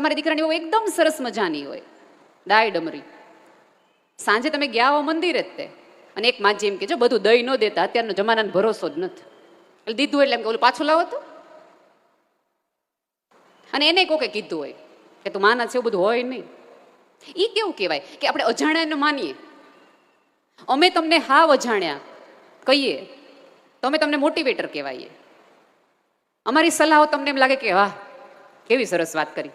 તમારી દીકરાની બહુ એકદમ સરસ મજાની હોય. ડાય ડમરી. સાંજે તમે ગયા હો મંદિરે જ તે. અને એક માજી એમ કે જો બધું દહીં ન દેતા, અત્યારનો જમાનાનો ભરોસો જ નથી. એટલે દીધું એટલે એમ કે, ઓલું પાછું લાવો તો. અને એને કોકે કીધું હોય કે, તું માના છે એવું બધું હોય નહીં. એ કેવું કહેવાય કે, આપણે અજાણ્યાને માનીએ. અમે તમને હાવ અજાણ્યા. કહીએ તો અમે તમને મોટિવેટર કહેવાઈએ. અમારી સલાહો તમને એમ લાગે કે, વાહ, કેવી સરસ વાત કરી.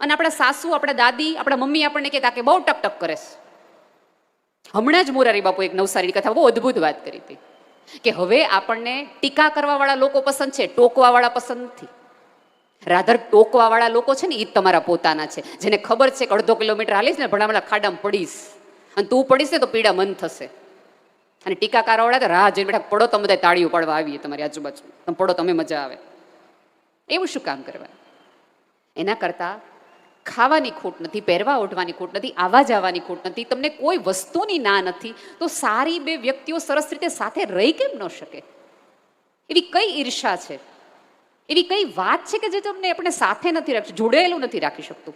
અને આપણા સાસુ, આપણા દાદી, આપણા મમ્મી આપણને કહેતા કે બહુ ટક ટક કરે છે. હમણાં જ મોરારી બાપુ એક નવસારીની કથા બહુ અદ્ભુત વાત કરી હતી કે હવે આપણને ટીકા કરવાવાળા લોકો પસંદ છે, ટોકવાવાળા પસંદ નથી. રાધર, ટોકવાવાળા લોકો છે ને એ તમારા પોતાના છે. જેને ખબર છે કે અડધો કિલોમીટર હાલીશ ને ભણામણા ખાડામાં પડીશ. અને તું પડીશ ને, તો પીડા મન થશે. અને ટીકાકારવાળા તો રાહ જોઈને બેઠા, પડો તમે બધા તાળીઓ પાડવા આવીએ તમારી આજુબાજુ. તમે પડો, તમે મજા આવે. એવું શું કામ કરવા એના કરતાં ખાવાની ખોટ નથી, પહેરવા ઓઢવાની ખોટ નથી આવા જવાની ખોટ નથી, તમને કોઈ વસ્તુની ના નથી, તો સારી બે વ્યક્તિઓ સરસ રીતે સાથે રહી કેમ ન શકે? એવી કઈ ઈર્ષા છે? એવી કઈ વાત છે કે જે તમને આપણે સાથે નથી રાખશું જોડેલું નથી રાખી શકતું?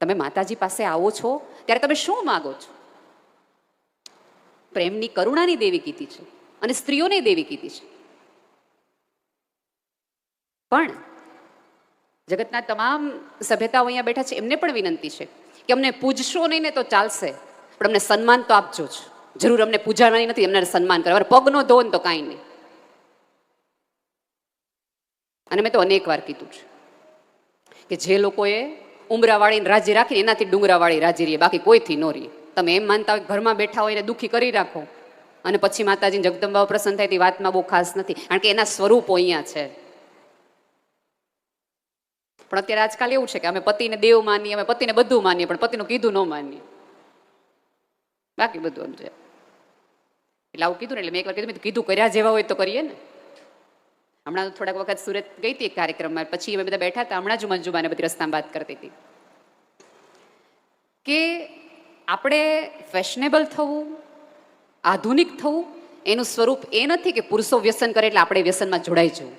તમે માતાજી પાસે આવો છો, ત્યારે તમે શું માગો છો? પ્રેમની કરુણાની દેવી કીધી છે અને સ્ત્રીઓને દેવી કીધી છે. પણ જગતના તમામ સભ્યતાઓ અહીંયા બેઠા છે, એમને પણ વિનંતી છે કે અમને પૂજશો નહીં ને તો ચાલશે, પણ અમને સન્માન તો આપજો જ. જરૂર અમને પૂજાવાની નથી એમને સન્માન કરવા પગનો ધોન તો કાંઈ નહીં. અને મેં તો અનેક વાર કીધું છે કે જે લોકોએ ઉમરાવાળીને રાજી રાખીને એનાથી ડુંગરાવાળી રાજી રહીએ, બાકી કોઈથી ન રહીએ. તમે એમ માનતા હોય ઘરમાં બેઠા હોય એને દુઃખી કરી રાખો. અને પછી માતાજી જગદંબાઓ પ્રસન્ન થાય તે વાતમાં બહુ ખાસ નથી, કારણ કે એના સ્વરૂપો અહીંયા છે. પણ અત્યારે આજકાલ એવું છે કે અમે પતિને દેવ માનીએ, અમે પતિને બધું માનીએ, પણ પતિનું કીધું ન માનીએ. બાકી બધું સમજે એટલે આવું કીધું ને એટલે મેં એકવાર કીધું કીધું કર્યા જેવા હોય તો કરીએ ને. હમણાં થોડાક વખત સુરત ગઈ હતી એક કાર્યક્રમમાં, પછી અમે બધા બેઠા હતા, હમણાં જ મંજુબાને બધી રસ્તામાં વાત કરતી હતી. કે આપણે ફેશનેબલ થવું, આધુનિક થવું, એનું સ્વરૂપ એ નથી કે પુરુષો વ્યસન કરે એટલે આપણે વ્યસનમાં જોડાઈ જવું.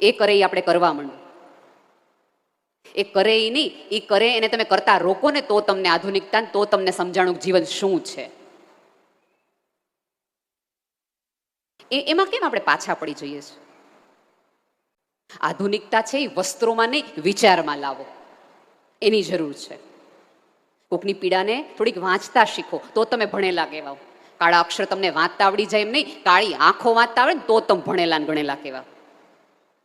એ કરે એ આપણે કરવા માંડવું એ કરે એ નહીં એ કરે એને તમે કરતા રોકો ને તો તમને આધુનિકતા તો તમને સમજાણું જીવન શું છે. એ, એમાં કેમ આપણે પાછા પડી જઈએ છીએ? આધુનિકતા છે એ વસ્ત્રોમાં નહીં, વિચારમાં લાવો. એની જરૂર છે. કોકની પીડાને થોડીક વાંચતા શીખો, તો તમે ભણેલા કહેવાઓ. કાળા અક્ષર તમને વાંચતા આવડી જાય એમ નહીં, કાળી આંખો વાંચતા આવડે ને તો તમે ભણેલા ગણેલા કહેવાઓ.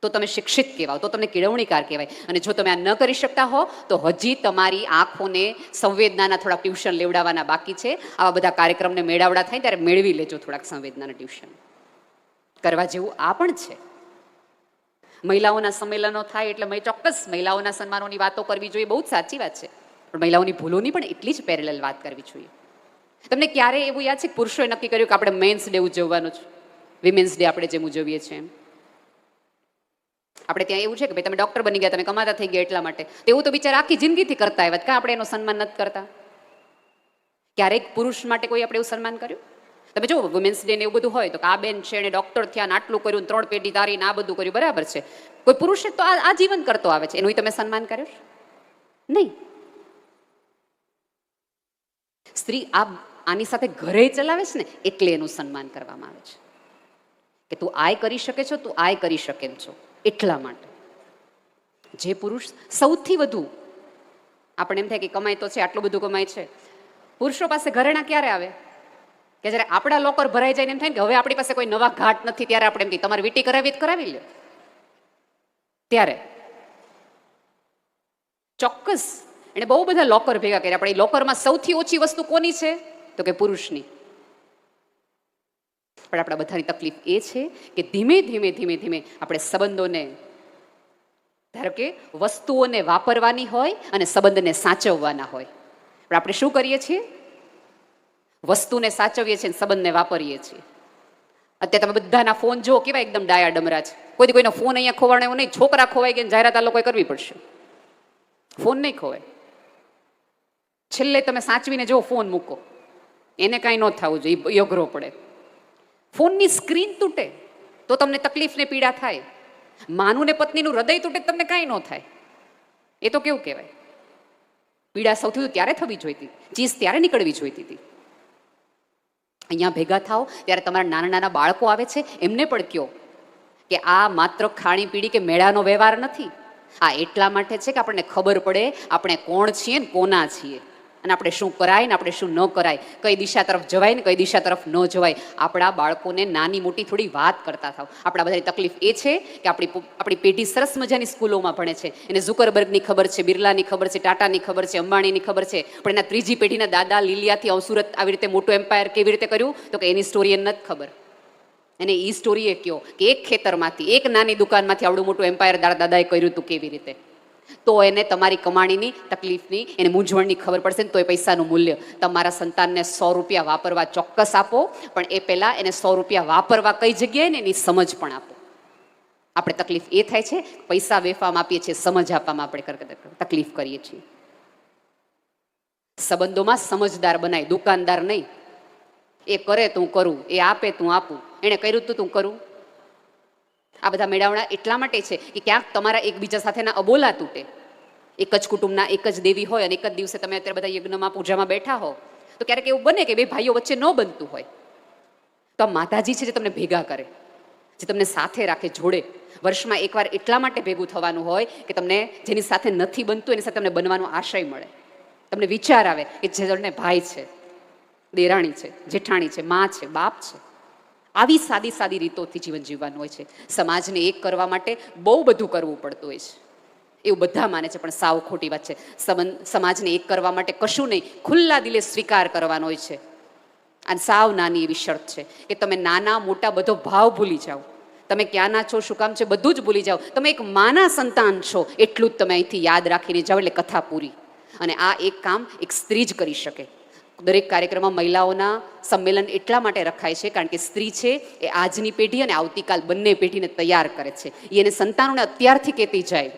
તો તમે શિક્ષિત કહેવાઓ તો તમને કેળવણીકાર કહેવાય. અને જો તમે આ ન કરી શકતા હો, તો હજી તમારી આંખોને સંવેદનાના થોડા ટ્યુશન લેવડાવવાના બાકી છે. આવા બધા કાર્યક્રમને મેળાવડા થાય ત્યારે મેળવી લેજો થોડાક સંવેદનાના ટ્યુશન. કરવા જેવું આ પણ છે. મહિલાઓના સંમેલનો થાય એટલે મેં ચોક્કસ મહિલાઓના સન્માનોની વાતો કરવી જોઈએ, બહુ જ સાચી વાત છે. પણ મહિલાઓની ભૂલોની પણ એટલી જ પેરેલલ વાત કરવી જોઈએ. તમને ક્યારે એવું યાદ છે પુરુષોએ નક્કી કર્યું કે આપણે મેન્સ ડે ઉજવવાનો છે? વિમેન્સ ડે આપણે જેમ ઉજવીએ છીએ એમ. આપણે ત્યાં એવું છે કે ભાઈ તમે ડૉક્ટર બની ગયા, તમે કમાતા થઈ ગયા એટલા માટે. તેવું તો બિચારા આખી જિંદગીથી કરતા આવ્યા કાં આપણે એનું સન્માન નથી કરતા? ક્યારેક પુરુષ માટે કોઈ આપણે એવું સન્માન કર્યું? તમે જો વુમેન્સ ડે ને એવું બધું હોય તો આ બેન છે એને ડૉક્ટર થયા આટલું કર્યું ત્રણ પેઢી તારી ને આ બધું કર્યું, બરાબર છે. કોઈ પુરુષે તો આ જીવન કરતો આવે છે. એનું તમે સન્માન કર્યું નહીં. સ્ત્રી આ આની સાથે ઘરે ચલાવે છે ને, એટલે એનું સન્માન કરવામાં આવે છે. કે તું આય કરી શકે છો, તું આય કરી શકે છો. એટલા માટે. જે પુરુષ સૌથી વધુ આપણે એમ થાય કે કમાય તો છે, આટલું બધું કમાય છે. પુરુષો પાસે ઘરેણા ક્યારે આવે? કે જ્યારે આપણા લોકર ભરાઈ જાય ને એમ થાય કે હવે આપણી પાસે કોઈ નવા ઘાટ નથી, ત્યારે આપણે એમ કહીએ તમારે વીટી કરાવી કરાવી લે ત્યારે ચોક્કસ એને બહુ બધા લોકર ભેગા કર્યા, પણ એ લોકરમાં સૌથી ઓછી વસ્તુ કોની છે? તો કે પુરુષની. પણ આપણા બધાની તકલીફ એ છે કે ધીમે ધીમે ધીમે ધીમે આપણે સંબંધોને, ધારો કે વસ્તુઓને વાપરવાની હોય અને સંબંધને સાચવવાના હોય. પણ આપણે શું કરીએ છીએ? વસ્તુને સાચવીએ છીએ સંબંધને વાપરીએ છીએ. અત્યારે તમે બધાના ફોન જો કેવા એકદમ ડાયા ડમરા છે. કોઈ કોઈનો ફોન અહીંયા ખોવાણો એવું નહીં, છોકરા ખોવાઈ ગયા જાહેરાત આ લોકોએ કરવી પડશે. ફોન નહીં ખોવાય. છેલ્લે તમે સાચવીને જો ફોન મૂકો. એને કાંઈ ન થવું જોઈએ અઘરો પડે. ફોનની સ્ક્રીન તૂટે તો તમને તકલીફને પીડા થાય. માનું ને પત્નીનું હૃદય તૂટે તમને કાંઈ ન થાય. એ તો કેવું કહેવાય? પીડા સૌથી ત્યારે થવી જોઈતી. ચીઝ ત્યારે નીકળવી જોઈતી હતી અહીંયા ભેગા થાઓ, ત્યારે તમારા નાના નાના બાળકો આવે છે, એમને પણ કહો કે આ માત્ર ખાણીપીણી કે મેળાનો વ્યવહાર નથી. આ એટલા માટે છે કે આપણને ખબર પડે આપણે કોણ છીએ ને કોના છીએ. અને આપણે શું કરાય ને આપણે શું ન કરાય? કઈ દિશા તરફ જવાય ને કઈ દિશા તરફ ન જવાય? આપણા બાળકોને નાની મોટી થોડી વાત કરતા થાવ. આપણા બધાની તકલીફ એ છે કે આપણી આપણી પેઢી સરસ મજાની સ્કૂલોમાં ભણે છે. એને ઝુકરબર્ગની ખબર છે, બિરલાની ખબર છે, ટાટાની ખબર છે, અંબાણીની ખબર છે. પણ એના ત્રીજી પેઢીના દાદા લીલિયાથી અવસુરત આવી રીતે મોટું એમ્પાયર કેવી રીતે કર્યું? તો કે એની સ્ટોરી એને નથી ખબર. એને એ સ્ટોરીએ કયો કે એક ખેતરમાંથી, એક નાની દુકાનમાંથી આવડું મોટું એમ્પાયર દાદા દાદાએ કર્યું હતું કેવી રીતે? તો એને તમારી કમાણીની તકલીફની, એને મૂંઝવણની ખબર પડશે ને તો એ પૈસાનું મૂલ્ય. તમારા સંતાનને સો રૂપિયા વાપરવા ચોક્કસ આપો, પણ એ પહેલાં એને સો રૂપિયા વાપરવા કઈ જગ્યાએ ને એની સમજ પણ આપો. આપણે તકલીફ એ થાય છે, પૈસા વેફામાં આપીએ છીએ, સમજ આપવામાં આપણે તકલીફ કરીએ છીએ. સંબંધોમાં સમજદાર બનાય, દુકાનદાર નહીં. એ કરે તું કરું, એ આપે તું આપું. એણે કર્યું તું તું કરું. આ બધા મેળાવણા એટલા માટે છે કે ક્યાંક તમારા એકબીજા સાથેના અબોલા તૂટે. એક જ કુટુંબના એક જ દેવી હોય અને એક જ દિવસે તમે અત્યારે બધા યજ્ઞમાં, પૂજામાં બેઠા હો, તો ક્યારેક એવું બને કે બે ભાઈઓ વચ્ચે ન બનતું હોય. તો આ માતાજી છે જે તમને ભેગા કરે, જે તમને સાથે રાખે જોડે. વર્ષમાં એકવાર એટલા માટે ભેગું થવાનું હોય કે તમને જેની સાથે નથી બનતું, એની સાથે તમને બનવાનો આશય મળે. તમને વિચાર આવે કે જે જણને ભાઈ છે, દેરાણી છે, જેઠાણી છે, મા છે, બાપ છે. આવી સાદી સાદી રીતોથી જીવન જીવવાનું હોય છે. સમાજને એક કરવા માટે બહુ બધું કરવું પડતું હોય છે. એવું બધા માને છે, પણ સાવ ખોટી વાત છે. સમાજને એક કરવા માટે કશું નહીં, ખુલ્લા દિલે સ્વીકાર કરવાનો હોય છે. અને સાવ નાની એવી શરત છે કે તમે નાના મોટા બધો ભાવ ભૂલી જાઓ. તમે ક્યાંના છો, શું કામ છે, બધું જ ભૂલી જાઓ. તમે એક માના સંતાન છો, એટલું જ તમે અહીંથી યાદ રાખીને જાઓ, એટલે કથા પૂરી. અને આ એક કામ એક સ્ત્રી જ કરી શકે. દરેક કાર્યક્રમમાં મહિલાઓના સંમેલન એટલા માટે રખાય છે, કારણ કે સ્ત્રી છે એ આજની પેઢી અને આવતીકાલ બંને પેઢીને તૈયાર કરે છે. એને સંતાનોને અત્યારથી કહેતી જાય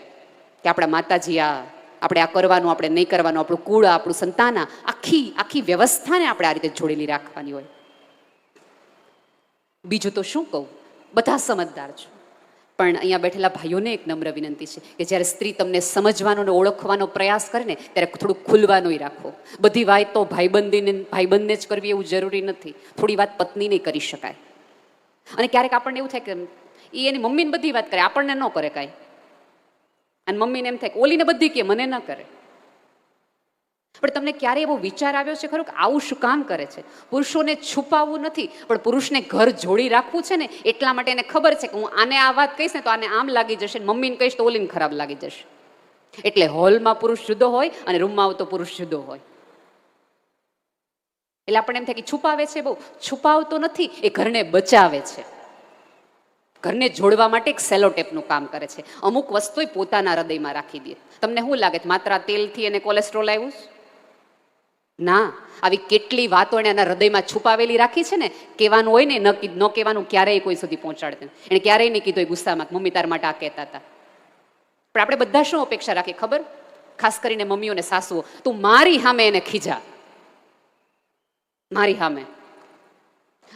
કે આપણા માતાજી આ, આપણે આ કરવાનું, આપણે નહીં કરવાનું, આપણું કુળ, આપણું સંતાન આખી આખી વ્યવસ્થાને આપણે આ રીતે જોડેલી રાખવાની હોય. બીજું તો શું કહું? બધા સમજદાર છો. પણ અહીંયા બેઠેલા ભાઈઓને એક નમ્ર વિનંતી છે કે જ્યારે સ્ત્રી તમને સમજવાનો અને ઓળખવાનો પ્રયાસ કરે ને, ત્યારે થોડુંક ખુલવાનોય રાખો. બધી વાત તો ભાઈબંધીને, ભાઈબંધને જ કરવી એવું જરૂરી નથી. થોડી વાત પત્નીને કરી શકાય. અને ક્યારેક આપણને એવું થાય કે એ એની મમ્મીને બધી વાત કરે, આપણને ન કરે કાંઈ. અને મમ્મીને એમ થાય કે ઓલીને બધી કે, મને ન કરે. પણ તમને ક્યારે એવો વિચાર આવ્યો છે ખરો કે આવું શું કામ કરે છે? પુરુષોને છુપાવવું નથી, પણ પુરુષને ઘર જોડી રાખવું છે ને, એટલા માટે એને ખબર છે કે હું આને આ વાત કહીશ ને તો આને આમ લાગી જશે મમ્મીને કહીશ તો ઓલીને ખરાબ લાગી જશે. એટલે હોલમાં પુરુષ જુદો હોય અને રૂમમાં આવતો પુરુષ જુદો હોય. એટલે આપણને એમ થાય કે છુપાવે છે બહુ. છુપાવતો નથી, એ ઘરને બચાવે છે. ઘરને જોડવા માટે એક સેલો ટેપનું કામ કરે છે. અમુક વસ્તુ પોતાના હૃદયમાં રાખી દે. તમને શું લાગે? માત્ર તેલથી એને કોલેસ્ટ્રોલ આવ્યું? ના, આવી કેટલી વાતો એને એના હૃદયમાં છુપાવેલી રાખી છે ને, કહેવાનું હોય ને, ન કહેવાનું ક્યારેય કોઈ સુધી પહોંચાડते એણે ક્યારેય નહીં કીધું ગુસ્સામાં મમ્મી તાર માટે આ કહેતા હતા. પણ આપણે બધા શું અપેક્ષા રાખીએ ખબર? ખાસ કરીને મમ્મીઓ ને સાસુઓ, તું મારી સામે એને ખીજા. મારી સામે.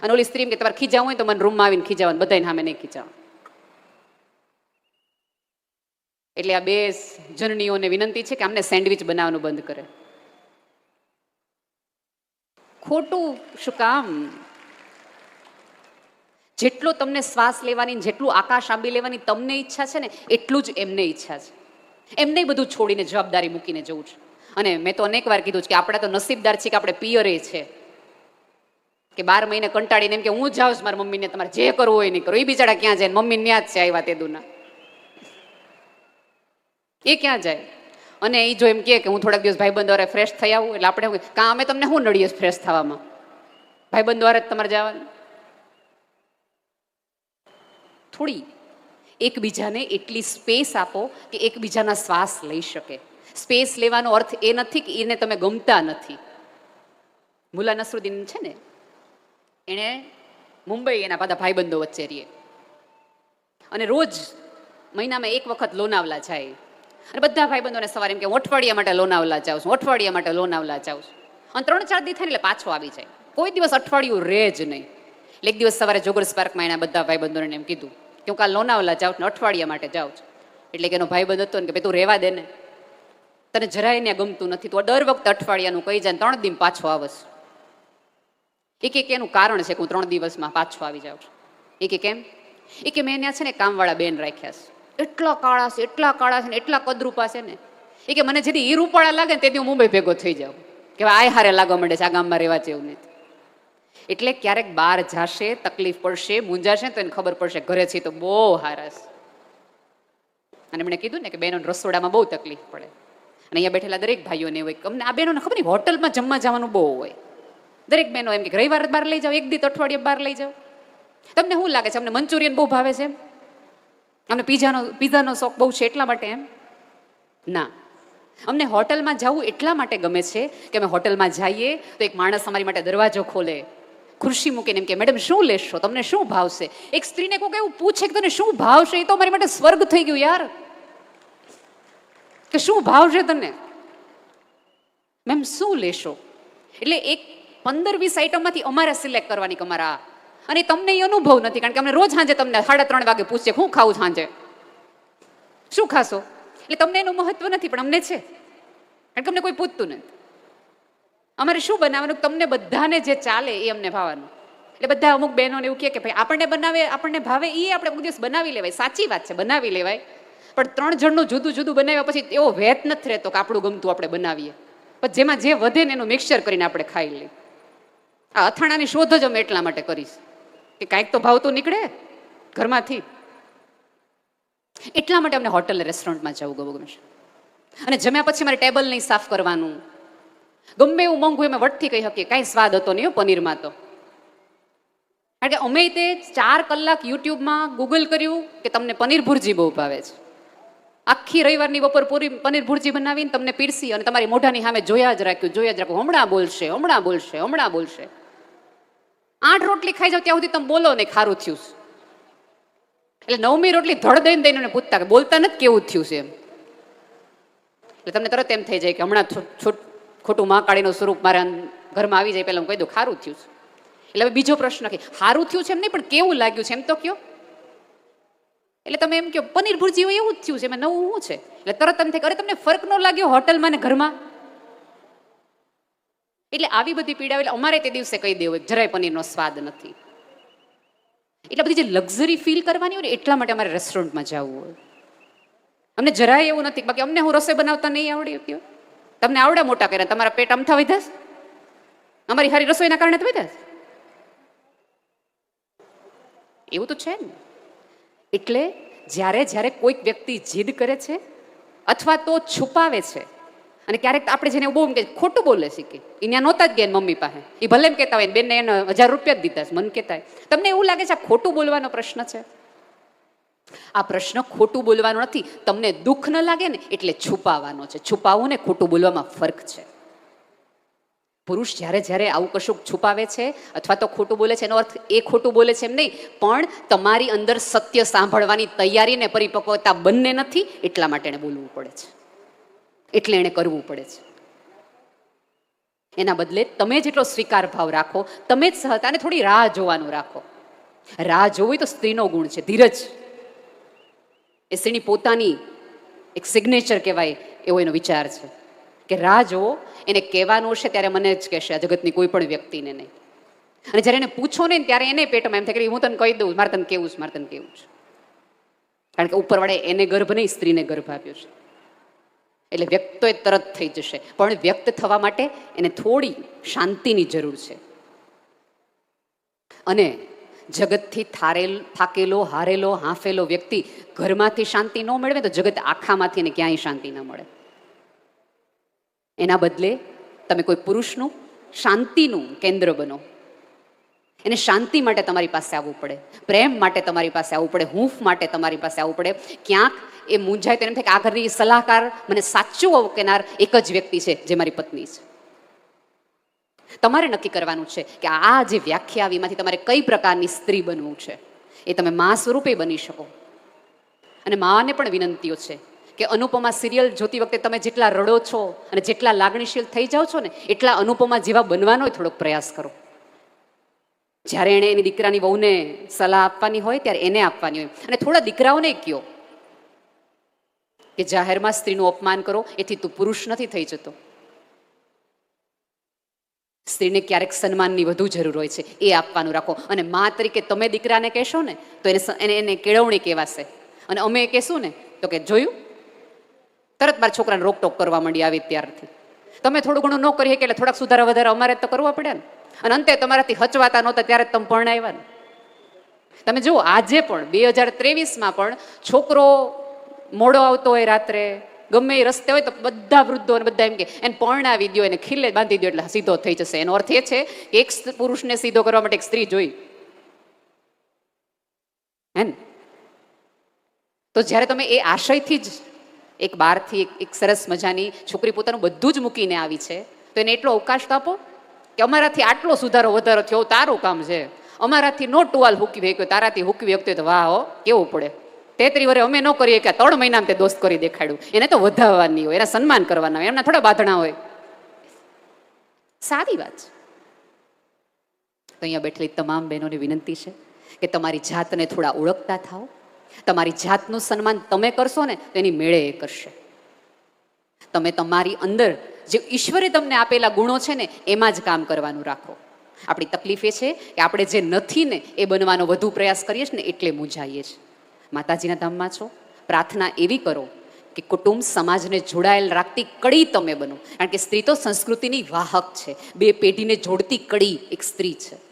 અને ઓલી સ્ત્રી કે તમારે ખીજાવું હોય તો મને રૂમમાં આવીને ખીજાવાનું બધાને સામે નહીં ખીજાવાનું એટલે આ બે જનનીઓને વિનંતી છે કે આમને સેન્ડવિચ બનાવવાનું બંધ કરે. ખોટું શું કામ? જેટલો તમને શ્વાસ લેવાની, જેટલું આકાશ આંબી લેવાની તમને ઈચ્છા છે ને, એટલું જ એમને ઈચ્છા છે. એમને બધું છોડીને જવાબદારી મૂકીને જવું છે. અને મેં તો અનેક વાર કીધું છે કે આપણે તો નસીબદાર છીએ કે આપણે પિયરે છે. કે બાર મહિને કંટાળીને એમ કે હું જાઉં છું મારા મમ્મીને, તમારે જે કરવું હોય નહીં કરો. એ બિચારા ક્યાં જાય? મમ્મી ન્યા જ છે આવ્યા તે દુના એ ક્યાં જાય? અને એ જો એમ કહે કે હું થોડાક દિવસ ભાઈબંધ વારે ફ્રેશ થઈ આવું, એટલે આપણે કાં અમે તમને શું નડીએ ફ્રેશ થવામાં? ભાઈબંધ વારે જ તમારે જવાનું? થોડી એકબીજાને એટલી સ્પેસ આપો કે એકબીજાના શ્વાસ લઈ શકે. સ્પેસ લેવાનો અર્થ એ નથી કે એને તમે ગમતા નથી. મુલા નસરુદ્દીન છે ને, એણે મુંબઈ એના બધા ભાઈબંધો વચ્ચે રહીએ. અને રોજ મહિનામાં એક વખત લોનાવલા જાય. અને બધા ભાઈબંધોને સવારે એમ કે અઠવાડિયા માટે લોનાવલા જાઉં છું, અઠવાડિયા માટે લોનાવલા જાઉં છું. અને ત્રણ ચાર દિવસ થાય એટલે પાછો આવી જાય. કોઈ દિવસ અઠવાડિયું રહે જ નહીં. એટલે એક દિવસ સવારે જોગર્સ પાર્કમાં એના બધા ભાઈબંધોને એમ કીધું કે હું કાલ લોનાવલા જાઉં છું અઠવાડિયા માટે જાઉં છું. એટલે કે એનો ભાઈબંધ હતો ને કે ભાઈ તું રહેવા દે ને. તને જરાય ને ગમતું નથી, તો દર વખતે અઠવાડિયાનું કહી જાય ત્રણ દિન પાછો આવશ એક એક એનું કારણ છે કે હું ત્રણ દિવસમાં પાછો આવી જાઉં છું. એ કે કેમ એ કે મેં ત્યાં છે ને કામવાળા બેન રાખ્યા છે. એટલા કાળા છે, એટલા કાળા છે ને એટલા કદરૂપા છે ને. એ કે મને જેથી એ રૂપાળા લાગે ને તેથી હું મુંબઈ ભેગો થઈ જાઉં. કે આય હારે લાગવા માંડે છે, આ ગામમાં રહેવા જેવું નથી. એટલે ક્યારેક બહાર જાશે, તકલીફ પડશે, મૂંઝાશે તો એને ખબર પડશે, ઘરે છે તો બહુ હારસ. અને એમણે કીધું ને કે બહેનો રસોડામાં બહુ તકલીફ પડે. અને અહીંયા બેઠેલા દરેક ભાઈઓને હોય અમને આ બહેનોને ખબર નહીં, હોટલમાં જમવા જવાનું બહુ હોય. દરેક બહેનો એમ કે રવિવાર બહાર લઈ જાઓ, એક દીત અઠવાડિયે બહાર લઈ જાઓ. તમને શું લાગે છે? અમને મંચુરિયન બહુ ભાવે છે અમને પીઝાનો પીઝાનો શોખ બહુ છે એટલા માટે એમ? ના. અમને હોટલમાં જવું એટલા માટે ગમે છે કે અમે હોટલમાં જઈએ તો એક માણસ અમારી માટે દરવાજો ખોલે, ખુરશી મૂકીને એમ કે, મેડમ, શું લેશો? તમને શું ભાવશે એક સ્ત્રીને કોઈક એવું પૂછે કે, તને શું ભાવશે એ તો અમારી માટે સ્વર્ગ થઈ ગયું યાર. કે શું ભાવશે તને? મેમ, શું લેશો? એટલે એક પંદર વીસ આઈટમમાંથી અમારે સિલેક્ટ કરવાની કે અમારા અને તમને એ અનુભવ નથી, કારણ કે અમને રોજ સાંજે તમને સાડા ત્રણ વાગે પૂછે શું ખાવું સાંજે? શું ખાશો? એટલે તમને એનું મહત્વ નથી, પણ અમને છે. કારણ કે અમને કોઈ પૂછતું નથી. અમારે શું બનાવવાનું? તમને બધાને જે ચાલે એ અમને ભાવવાનું એટલે બધા અમુક બહેનોને એવું કહે કે ભાઈ, આપણને બનાવે, આપણને ભાવે એ આપણે અમુક દિવસ બનાવી લેવાય. સાચી વાત છે, બનાવી લેવાય. પણ ત્રણ જણનું જુદું જુદું બનાવ્યા પછી એવો વેત નથી રહેતો કે આપણું ગમતું આપણે બનાવીએ. પણ જેમાં જે વધે ને એનું મિક્સચર કરીને આપણે ખાઈ લઈએ. આ અથાણાની શોધ જ અમે એટલા માટે કરીશ. કે કાંઈક તો ભાવ તો નીકળે ઘરમાંથી. એટલા માટે અમને હોટલ રેસ્ટોરન્ટમાં જવું ગવું ગમે છે. અને જમ્યા પછી મારે ટેબલ નહીં સાફ કરવાનું. ગમે એવું મોંઘું અમે વટથી કહી શકીએ, કાંઈ સ્વાદ હતો નહીં પનીરમાં તો. કારણ કે અમે તે ચાર કલાક યુટ્યુબમાં ગૂગલ કર્યું કે તમને પનીર ભુરજી બહુ ભાવે છે. આખી રવિવારની બપોર પૂરી પનીર ભુરજી બનાવીને તમને પીરસી અને તમારી મોઢાની સામે જોયા જ રાખ્યું, જોયા જ રાખ્યું. હમણાં બોલશે હમણાં બોલશે હમણાં બોલશે. આઠ રોટલી ખાઈ જાવ ત્યાં સુધી તમે બોલો ને ખારું થયું. એટલે નવમી રોટલી ધડ દઈને દઈને પૂછતા કે બોલતા નથી કેવું થયું છે એમ. એટલે તમને તરત એમ થઈ જાય કે હમણાં છો- ખોટું મહાકાળીનું સ્વરૂપ મારા ઘરમાં આવી જાય પહેલાં હું કહી દઉં, ખારું થયું છે. એટલે હવે બીજો પ્રશ્ન કે સારું થયું છે એમ નહીં, પણ કેવું લાગ્યું છે એમ તો કયો? એટલે તમે એમ કહો પનીર ભુરજી હોય એવું જ થયું છે, એમાં નવું શું છે? એટલે તરત એમ થાય અરે તમને ફરક ન લાગ્યો હોટલમાં ને ઘરમાં? એટલે આવી બધી પીડા એટલે અમારે તે દિવસે કહી દેવું, જરાય પનીરનો સ્વાદ નથી એટલે બધી જે લક્ઝરી ફીલ કરવાની હોય ને, એટલા માટે અમારે રેસ્ટોરન્ટમાં જવું હોય અમને જરાય એવું નથી, બાકી અમને હું રસોઈ બનાવતા નહીં આવડી હતી તમને આવડે મોટા કર્યા, તમારા પેટ અમથા વધ્યા? અમારી હારી રસોઈના કારણે તો વધ્યા. એવું તો છે ને એટલે જ્યારે જ્યારે કોઈક વ્યક્તિ જીદ કરે છે, અથવા તો છુપાવે છે અને ક્યારેક આપણે જેને બહુ એમ કે ખોટું બોલે શીખે એ ત્યાં નહોતા જ ગયા મમ્મી પાસે. એ ભલે એમ કહેતા હોય બેનને એને હજાર રૂપિયા જ દીધા છે મન કહેતા હોય. તમને એવું લાગે છે આ ખોટું બોલવાનો પ્રશ્ન છે? આ પ્રશ્ન ખોટું બોલવાનો નથી. તમને દુઃખ ન લાગે ને, એટલે છુપાવવાનો છે. છુપાવવું ને ખોટું બોલવામાં ફરક છે. પુરુષ જ્યારે જ્યારે આવું કશુંક છુપાવે છે, અથવા તો ખોટું બોલે છે, એનો અર્થ એ ખોટું બોલે છે એમ નહીં, પણ તમારી અંદર સત્ય સાંભળવાની તૈયારી ને પરિપક્વતા બંને નથી, એટલા માટે બોલવું પડે છે. એટલે એણે કરવું પડે છે. એના બદલે તમે જેટલો સ્વીકાર ભાવ રાખો, તમે જ સહતાને થોડી રાહ જોવાનું રાખો. રાહ જોવી તો સ્ત્રીનો ગુણ છે, ધીરજ. એ સ્ત્રીની પોતાની એક સિગ્નેચર કહેવાય એવો એનો વિચાર છે કે રાહ જોવો એને કહેવાનું હશે ત્યારે મને જ કહેશે આ જગતની કોઈ પણ વ્યક્તિને નહીં. અને જ્યારે એને પૂછો ને ત્યારે એને પેટમાં એમ થાય કે હું તને કહી દઉં, મારે તને કેવું છે, મારે તને કેવું છે. કારણ કે ઉપરવાળે એને ગર્ભ નહીં, સ્ત્રીને ગર્ભ આપ્યો છે. એટલે વ્યક્ત એ તરત થઈ જશે. પણ વ્યક્ત થવા માટે એને થોડી શાંતિની જરૂર છે. અને જગતથી થારેલ, થાકેલો, હારેલો, હાંફેલો વ્યક્તિ ઘરમાંથી શાંતિ ન મેળવે તો જગત આખામાંથી એને ક્યાંય શાંતિ ન મળે. એના બદલે તમે કોઈ પુરુષનું શાંતિનું કેન્દ્ર બનો. એને શાંતિ માટે તમારી પાસે આવવું પડે. પ્રેમ માટે તમારી પાસે આવવું પડે. હૂંફ માટે તમારી પાસે આવવું પડે. ક્યાંક એ મૂંઝાય તો એમ થાય કે આ ઘરની સલાહકાર મને સાચું અવકેનાર એક જ વ્યક્તિ છે, જે મારી પત્ની છે. તમારે નક્કી કરવાનું છે કે આ જે વ્યાખ્યા આવી તમારે કઈ પ્રકારની સ્ત્રી બનવું છે? એ તમે મા સ્વરૂપે બની શકો. અને માને પણ વિનંતીઓ છે કે અનુપમા સિરિયલ જોતી વખતે તમે જેટલા રડો છો અને જેટલા લાગણીશીલ થઈ જાઓ છો ને, એટલા અનુપમા જેવા બનવાનો થોડોક પ્રયાસ કરો. જ્યારે એણે એની દીકરાની વહુને સલાહ આપવાની હોય, ત્યારે એને આપવાની હોય. અને થોડા દીકરાઓને કયો. કે જાહેરમાં સ્ત્રીનું અપમાન કરો, એથી તું પુરુષ નથી થઈ જતો. સ્ત્રીને ક્યારેક સન્માનની વધુ જરૂર હોય છે, એ આપવાનું રાખો. અને મા તરીકે તમે દીકરાને કહેશો ને, તો એને એને એને કેળવણી કહેવાશે. અને અમે કહેશું ને, તો કે જોયું? તરત મારા છોકરાને રોકટોક કરવા માંડી આવી ત્યારથી. તમે થોડું ઘણું ન કરીએ કે એટલે થોડાક સુધારા વધારા અમારે તો કરવા પડે ને. અને અંતે તમારાથી હચવાતા નહોતા, ત્યારે તમે પરણાવ્યા ને. તમે જુઓ, આજે પણ, બે હજાર ત્રેવીસમાં પણ છોકરો મોડો આવતો હોય રાત્રે, ગમે એ રસ્તે હોય તો બધા વૃદ્ધો અને બધા એમ કે, એને પરણાવી દો એને ખીલે બાંધી દો એટલે સીધો થઈ જશે. એનો અર્થ એ છે કે એક પુરુષને સીધો કરવા માટે એક સ્ત્રી જોઈ. હે ને? તો જ્યારે તમે એ આશયથી જ એક બારથી એક સરસ મજાની છોકરી પોતાનું બધું જ મૂકીને આવી છે, તો એને એટલો અવકાશ તો આપો કે અમારાથી આટલો સુધારો વધારો થયો, તારું કામ છે. અમારાથી નો ટુવાલ હૂકી વેક્યો તારાથી હૂકી શકતો તો વાહ હો, કેવું પડે? તેત્રી વરે અમે ન કરીએ કે ત્રણ મહિનામાં તે દોસ્ત કરી દેખાડ્યું. એને તો વધારવાની હોય, એના સન્માન કરવાના હોય, એમના થોડા બાંધણા હોય. સારી વાત તો અહીંયા બેઠેલી તમામ બહેનોને વિનંતી છે કે તમારી જાતને થોડા ઓળખતા થાઓ. તમારી જાતનું સન્માન તમે કરશો ને, તો એની મેળે એ કરશે. તમે તમારી અંદર જે ઈશ્વરે તમને આપેલા ગુણો છે ને, એમાં જ કામ કરવાનું રાખો. આપણી તકલીફ એ છે કે આપણે જે નથી ને, એ બનવાનો વધુ પ્રયાસ કરીએ છીએ ને, એટલે મૂંઝાઈએ છીએ. માતાજીના ધામમાં છો? પ્રાર્થના એવી કરો કે કુટુંબ સમાજને જોડાયેલ રાખતી કડી તમે બનો. કારણ કે સ્ત્રી તો સંસ્કૃતિની વાહક છે. બે પેઢીને જોડતી કડી એક સ્ત્રી છે.